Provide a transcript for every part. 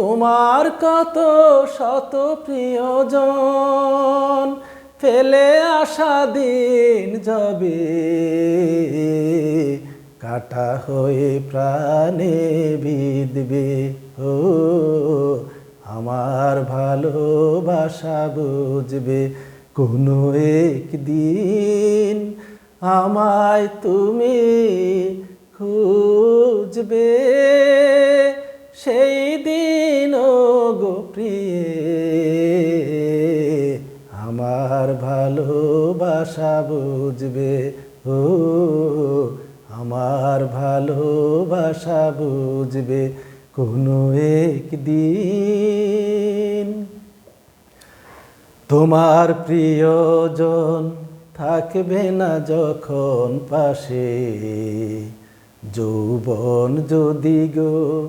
তোমার কত শত প্রিয়জন, ফেলে আসা দিন যাবে। কাটা হয়ে প্রাণে বিদবে ও আমার ভালোবাসা বুঝবে। কোনো একদিন আমায় তুমি খুঁজবে। সেই দিন গো প্রিয়ে, আমার ভালোবাসা বুঝবে, ও, আমার ভালোবাসা বুঝবে কোনো একদিন। তোমার প্রিয়জন থাকবে না যখন পাশে, যৌবন যদি গো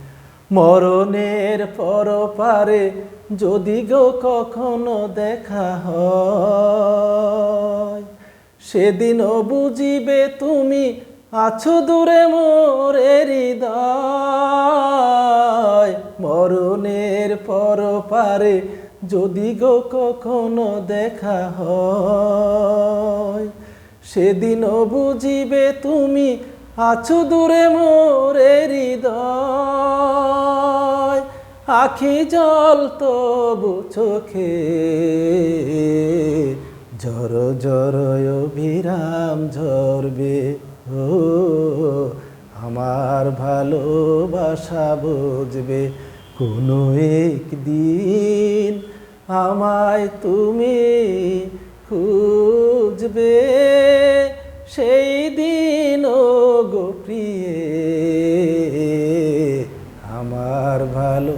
মরণের পর পারে যদি গো কখনো দেখা হয়, সেদিনও বুঝিবে তুমি আছো দূরে মোরে হৃদয়। মরণের পর পারে যদি গো কখনো দেখা হয়, সেদিনও বুঝিবে তুমি আছো দূরে মোরে হৃদয়। আখি জল তবু চোখে। জর জর অভিরাম ঝরবে, ও আমার ভালোবাসা বুঝবে। কোনো একদিন আমায় তুমি খুঁজবে, সেই